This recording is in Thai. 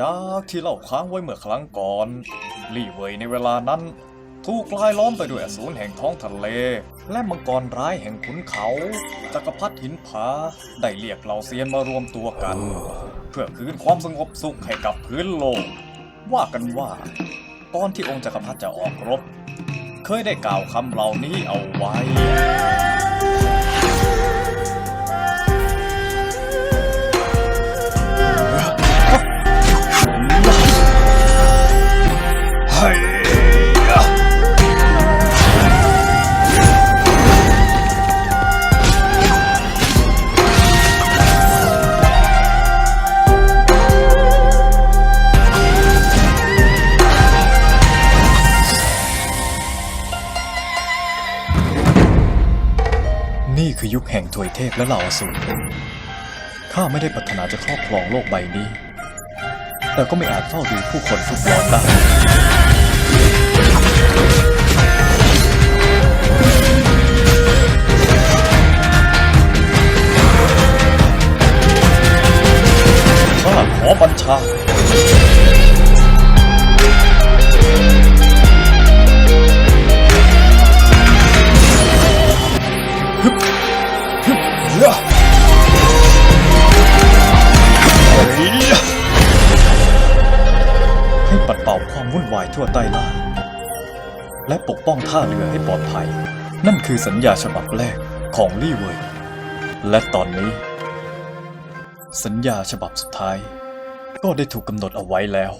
จากที่เล่าค้างไว้เมื่อครั้งก่อน ลี่เวยในเวลานั้น ถูกลายล้อมไปด้วยอสูรแห่งท้องทะเล และมังกรร้ายแห่งขุนเขา จักรพรรดิหินผาได้เรียกเหล่าเซียนมารวมตัวกัน เพื่อคืนความสงบสุขให้กับพื้นโลก ว่ากันว่า ตอนที่องค์จักรพรรดิจะออกรบ เคยได้กล่าวคำเหล่านี้เอาไว้ นี่คือยุคแห่งถวยเทพและเหล่าอสูรข้าไม่ได้ปรารถนาจะครอบครองโลกใบนี้ แต่ก็ไม่อาจเฝ้าดูผู้คนฟุกร้อนได้ข้าขอบัญชา วุ่นวายทั่วใต้ล่า และปกป้องท่าเรือให้ปลอดภัย นั่นคือสัญญาฉบับแรกของลี่เวยและตอนนี้ สัญญาฉบับสุดท้าย ก็ได้ถูกกำหนดเอาไว้แล้ว